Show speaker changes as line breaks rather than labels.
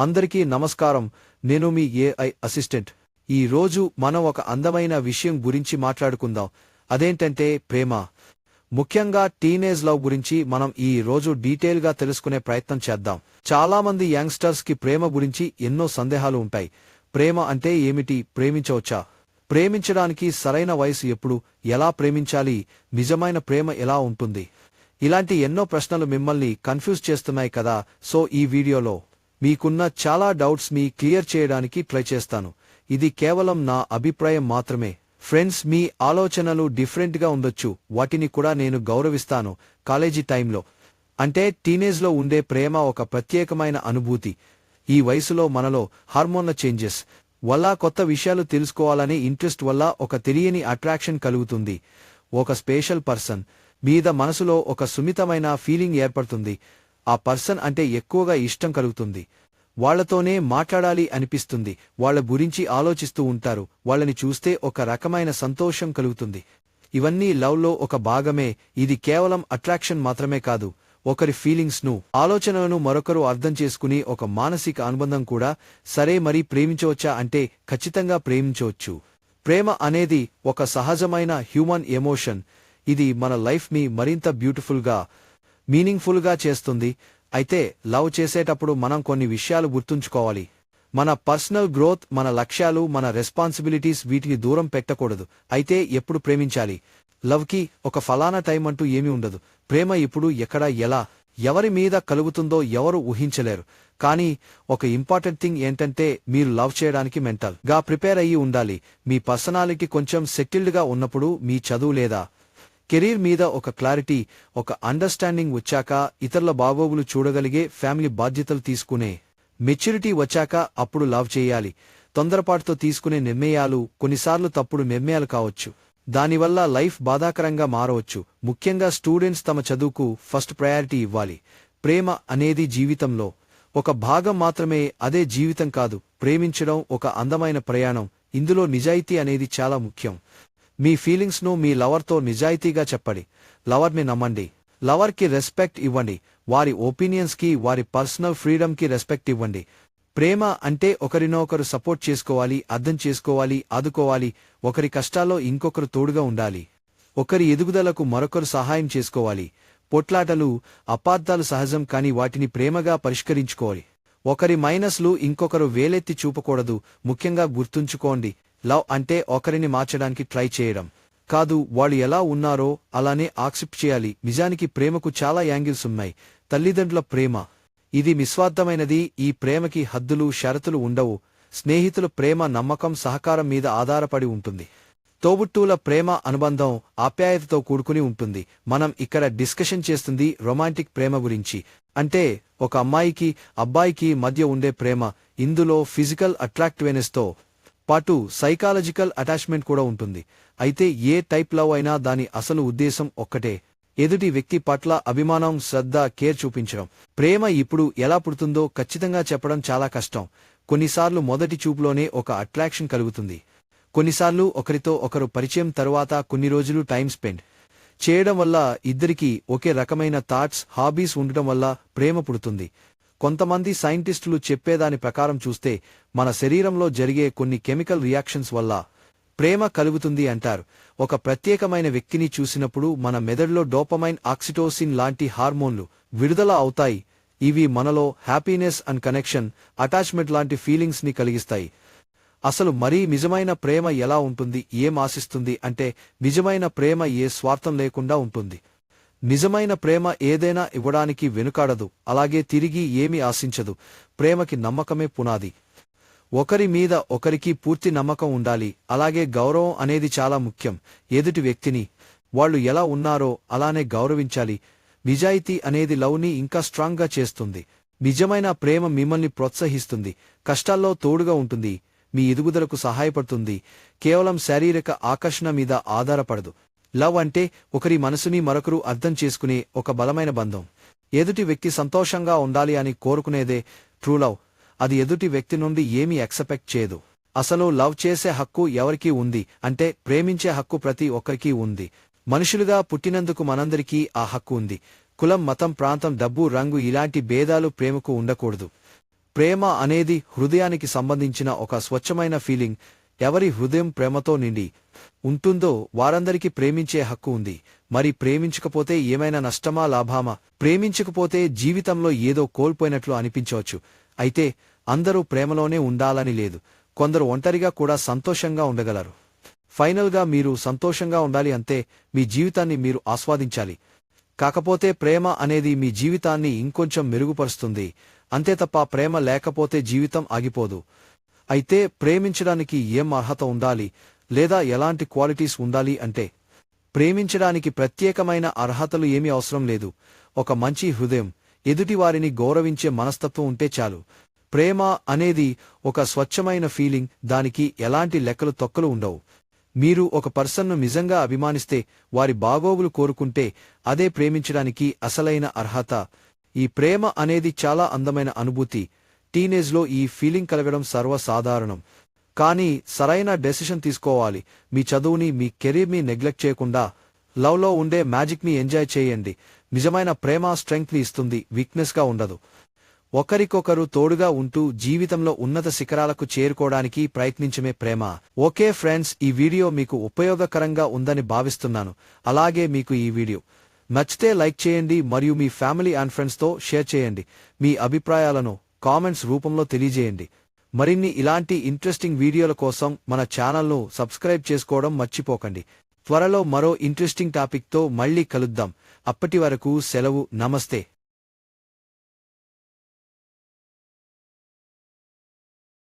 అందరికీ నమస్కారం. నేను మీ ఏఐ అసిస్టెంట్ ఈ రోజు మనం ఒక అందమైన విషయం గురించి మాట్లాడుకుందాం. అదేంటంటే ప్రేమ. ముఖ్యంగా టీనేజ్ లవ్ గురించి మనం ఈ రోజు డీటెయిల్గా తెలుసుకునే ప్రయత్నం చేద్దాం. చాలా మంది యంగ్స్టర్స్కి ప్రేమ గురించి ఎన్నో సందేహాలు ఉంటాయి. ప్రేమ అంటే ఏమిటి? ప్రేమించవచ్చా? ప్రేమించడానికి సరైన వయసు ఎప్పుడు? ఎలా ప్రేమించాలి? నిజమైన ప్రేమ ఎలా ఉంటుంది? ఇలాంటి ఎన్నో ప్రశ్నలు మిమ్మల్ని కన్ఫ్యూజ్ చేస్తున్నాయి కదా. సో ఈ వీడియోలో మీకున్న చాలా డౌట్స్ మీ క్లియర్ చేయడానికి ట్రై చేస్తాను. ఇది కేవలం నా అభిప్రాయం మాత్రమే. ఫ్రెండ్స్ మీ ఆలోచనలు డిఫరెంట్గా ఉండొచ్చు. వాటిని కూడా నేను గౌరవిస్తాను. కాలేజీ టైంలో. అంటే టీనేజ్లో ఉండే ప్రేమ ఒక ప్రత్యేకమైన అనుభూతి. ఈ వయసులో మనలో హార్మోన్ల చేంజెస్ వల్ల కొత్త విషయాలు తెలుసుకోవాలనే ఇంట్రెస్ట్ వల్ల ఒక తెలియని అట్రాక్షన్ కలుగుతుంది. ఒక స్పెషల్ పర్సన్. మీద మనసులో ఒక సున్నితమైన ఫీలింగ్ ఏర్పడుతుంది. ఆ పర్సన్ అంటే ఎక్కువగా ఇష్టం కలుగుతుంది. వాళ్ళతోనే మాట్లాడాలి అనిపిస్తుంది. వాళ్ళ గురించి ఆలోచిస్తూ ఉంటారు. వాళ్ళని చూస్తే ఒక రకమైన సంతోషం కలుగుతుంది. ఇవన్నీ లవ్లో ఒక భాగమే. ఇది కేవలం అట్రాక్షన్ మాత్రమే కాదు. ఒకరి ఫీలింగ్స్ను ఆలోచనలను మరొకరు అర్థం చేసుకుని ఒక మానసిక అనుబంధం కూడా సరే మరి ప్రేమించవచ్చా అంటే ఖచ్చితంగా ప్రేమించవచ్చు. ప్రేమ అనేది ఒక సహజమైన హ్యూమన్ ఎమోషన్. ఇది మన లైఫ్ని మరింత బ్యూటిఫుల్గా మీనింగ్ఫుల్గా చేస్తుంది. అయితే లవ్ చేసేటప్పుడు మనం కొన్ని విషయాలు గుర్తుంచుకోవాలి. మన పర్సనల్ గ్రోత్ మన లక్ష్యాలు మన రెస్పాన్సిబిలిటీస్ వీటిని దూరం పెట్టకూడదు. అయితే ఎప్పుడు ప్రేమించాలి? లవ్కి ఒక ఫలానా టైం అంటూ ఏమీ ఉండదు. ప్రేమ ఇప్పుడు ఎక్కడ ఎలా ఎవరి మీద కలుగుతుందో ఎవరు ఊహించలేరు. కానీ ఒక ఇంపార్టెంట్ థింగ్ ఏంటంటే మీరు లవ్ చేయడానికి మెంటల్గా ప్రిపేర్ అయ్యి ఉండాలి. మీ పర్సనాలిటీ కొంచెం సెటిల్డ్గా ఉన్నప్పుడు మీ చదువు లేదా కెరీర్ మీద ఒక క్లారిటీ ఒక అండర్స్టాండింగ్ వచ్చాక ఇతరుల బాగోగులు చూడగలిగే ఫ్యామిలీ బాధ్యతలు తీసుకునే మెచ్యూరిటీ వచ్చాక అప్పుడు లవ్ చేయాలి. తొందరపాటుతో తీసుకునే నిర్ణయాలు కొన్నిసార్లు తప్పుడు నిర్ణయాలు కావచ్చు. దానివల్ల లైఫ్ బాధాకరంగా మారవచ్చు. ముఖ్యంగా స్టూడెంట్స్ తమ చదువుకు ఫస్ట్ ప్రయారిటీ ఇవ్వాలి. ప్రేమ అనేది జీవితంలో ఒక భాగం మాత్రమే అదే జీవితం కాదు. ప్రేమించడం ఒక అందమైన ప్రయాణం. ఇందులో నిజాయితీ అనేది చాలా ముఖ్యం. మీ ఫీలింగ్స్ను మీ లవర్తో నిజాయితీగా చెప్పండి. లవర్ని నమ్మండి. లవర్కి రెస్పెక్ట్ ఇవ్వండి. వారి ఒపీనియన్స్కి వారి పర్సనల్ ఫ్రీడమ్కి రెస్పెక్ట్ ఇవ్వండి. ప్రేమ అంటే ఒకరినొకరు సపోర్ట్ చేసుకోవాలి అర్థం చేసుకోవాలి ఆదుకోవాలి. ఒకరి కష్టాల్లో ఇంకొకరు తోడుగా ఉండాలి. ఒకరి ఎదుగుదలకు మరొకరు సహాయం చేసుకోవాలి. పొట్లాటలు అపార్థాలు సహజం కాని వాటిని ప్రేమగా పరిష్కరించుకోవాలి. ఒకరి మైనస్లు ఇంకొకరు వేలెత్తి చూపకూడదు ముఖ్యంగా గుర్తుంచుకోండి. లవ్ అంటే ఒకరిని మార్చడానికి ట్రై చేయడం. కాదు వాళ్ళు ఎలా ఉన్నారో అలానే ఆక్సెప్ట్ చేయాలి. నిజానికి ప్రేమకు చాలా యాంగిల్స్ ఉన్నాయి. తల్లిదండ్రుల ప్రేమ. ఇది నిస్వార్థమైనది. ఈ ప్రేమకి హద్దులు షరతులు ఉండవు. స్నేహితుల ప్రేమ నమ్మకం సహకారం మీద ఆధారపడి ఉంటుంది. తోబుట్టూల ప్రేమ అనుబంధం ఆప్యాయతతో కూడుకుని ఉంటుంది. మనం ఇక్కడ డిస్కషన్ చేస్తుంది రొమాంటిక్ ప్రేమ గురించి. అంటే ఒక అమ్మాయికి అబ్బాయికి మధ్య ఉండే ప్రేమ ఇందులో ఫిజికల్ అట్రాక్టివ్నెస్తో పాటు సైకాలజికల్ అటాచ్మెంట్ కూడా ఉంటుంది. అయితే ఏ టైప్ లవ్ అయినా దాని అసలు ఉద్దేశం ఒక్కటే. ఎదుటి వ్యక్తి పట్ల అభిమానం శ్రద్ధ కేర్ చూపించడం. ప్రేమ ఇప్పుడు ఎలా పుడుతుందో ఖచ్చితంగా చెప్పడం చాలా కష్టం. కొన్నిసార్లు మొదటి చూపులోనే ఒక అట్రాక్షన్ కలుగుతుంది. కొన్నిసార్లు ఒకరితో ఒకరు పరిచయం తరువాత కొన్ని రోజులు టైం స్పెండ్. చేయడం వల్ల ఇద్దరికీ ఒకే రకమైన థాట్స్ హాబీస్ ఉండటం వల్ల ప్రేమ పుడుతుంది. కొంతమంది సైంటిస్టులు చెప్పేదాని ప్రకారం చూస్తే మన శరీరంలో జరిగే కొన్ని కెమికల్ రియాక్షన్స్ వల్ల ప్రేమ కలుగుతుంది అంటారు. ఒక ప్రత్యేకమైన వ్యక్తిని చూసినప్పుడు మన మెదడులో డోపమైన్ ఆక్సిటోసిన్ లాంటి హార్మోన్లు విడుదల అవుతాయి. ఇవి మనలో హ్యాపీనెస్ అండ్ కనెక్షన్ అటాచ్మెంట్ లాంటి ఫీలింగ్స్ని కలిగిస్తాయి. అసలు మరీ నిజమైన ప్రేమ ఎలా ఉంటుంది ఏం ఆశిస్తుంది అంటే నిజమైన ప్రేమ ఏ స్వార్థం లేకుండా ఉంటుంది. నిజమైన ప్రేమ ఏదైనా ఇవ్వడానికి వెనుకాడదు అలాగే తిరిగి ఏమి ఆశించదు. ప్రేమకి నమ్మకమే పునాది. ఒకరి మీద ఒకరికి పూర్తి నమ్మకం ఉండాలి అలాగే గౌరవం అనేది చాలా ముఖ్యం. ఎదుటి వ్యక్తిని వాళ్ళు ఎలా ఉన్నారో అలానే గౌరవించాలి. నిజాయితీ అనేది లవ్ని ఇంకా స్ట్రాంగ్గా చేస్తుంది. నిజమైన ప్రేమ మిమ్మల్ని ప్రోత్సహిస్తుంది. కష్టాల్లో తోడుగా ఉంటుంది. మీ ఎదుగుదలకు సహాయపడుతుంది. కేవలం శారీరక ఆకర్షణ మీద ఆధారపడదు. లవ్ అంటే ఒకరి మనసుని మరొకరు అర్థం చేసుకునే ఒక బలమైన బంధం. ఎదుటి వ్యక్తి సంతోషంగా ఉండాలి అని కోరుకునేదే ట్రూ లవ్. అది ఎదుటి వ్యక్తి నుండి ఏమీ ఎక్సపెక్ట్ చేయదు. అసలు లవ్ చేసే హక్కు ఎవరికీ ఉంది? అంటే ప్రేమించే హక్కు ప్రతి ఒక్కరికీ ఉంది. మనుషులుగా పుట్టినందుకు మనందరికీ ఆ హక్కు ఉంది. కులం మతం ప్రాంతం డబ్బు రంగు ఇలాంటి భేదాలు ప్రేమకు ఉండకూడదు. ప్రేమ అనేది హృదయానికి సంబంధించిన ఒక స్వచ్ఛమైన ఫీలింగ్. ఎవరి హృదయం ప్రేమతో నిండి ఉంటుందో వారందరికీ ప్రేమించే హక్కు ఉంది. మరి ప్రేమించకపోతే ఏమైనా నష్టమా లాభామా? ప్రేమించకపోతే జీవితంలో ఏదో కోల్పోయినట్లు అనిపించవచ్చు. అయితే అందరూ ప్రేమలోనే ఉండాలని లేదు. కొందరు ఒంటరిగా కూడా సంతోషంగా ఉండగలరు. ఫైనల్గా మీరు సంతోషంగా ఉండాలి అంతే మీ జీవితాన్ని మీరు ఆస్వాదించాలి. కాకపోతే ప్రేమ అనేది మీ జీవితాన్ని ఇంకొంచెం మెరుగుపరుస్తుంది. అంతే తప్ప ప్రేమ లేకపోతే జీవితం ఆగిపోదు. అయితే ప్రేమించడానికి ఏం అర్హత ఉండాలి? లేదా ఎలాంటి క్వాలిటీస్ ఉండాలి అంటే? ప్రేమించడానికి ప్రత్యేకమైన అర్హతలు ఏమీ అవసరం లేదు. ఒక మంచి హృదయం ఎదుటివారిని గౌరవించే మనస్తత్వం ఉంటే చాలు. ప్రేమ అనేది ఒక స్వచ్ఛమైన ఫీలింగ్ దానికి ఎలాంటి లెక్కలు తొక్కలు ఉండవు. మీరు ఒక పర్సన్ను నిజంగా అభిమానిస్తే వారి బాగోగులు కోరుకుంటే అదే ప్రేమించడానికి అసలైన అర్హత. ఈ ప్రేమ అనేది చాలా అందమైన అనుభూతి. టీనేజ్లో ఈ ఫీలింగ్ కలగడం సర్వసాధారణం. కానీ సరైన డెసిషన్ తీసుకోవాలి. మీ చదువుని మీ కెరీర్ని నెగ్లెక్ట్ చేయకుండా లవ్లో ఉండే మ్యాజిక్ని ఎంజాయ్ చేయండి. నిజమైన ప్రేమ స్ట్రెంగ్త్ని ఇస్తుంది. వీక్నెస్గా ఉండదు. ఒకరికొకరు తోడుగా ఉంటూ జీవితంలో ఉన్నత శిఖరాలకు చేరుకోవడానికి ప్రయత్నించమే ప్రేమ. ఓకే ఫ్రెండ్స్ ఈ వీడియో మీకు ఉపయోగకరంగా ఉందని భావిస్తున్నాను. అలాగే మీకు ఈ వీడియో. నచ్చితే లైక్ చేయండి మరియు మీ ఫ్యామిలీ అండ్ ఫ్రెండ్స్తో షేర్ చేయండి. మీ అభిప్రాయాలను కామెంట్స్ రూపంలో తెలియజేయండి. మరిన్ని ఇలాంటి ఇంట్రెస్టింగ్ వీడియోల కోసం మన ఛానల్ను సబ్స్క్రైబ్ చేసుకోవడం మర్చిపోకండి. త్వరలో మరో ఇంట్రెస్టింగ్ టాపిక్తో మళ్ళీ కలుద్దాం. అప్పటి వరకు సెలవు నమస్తే.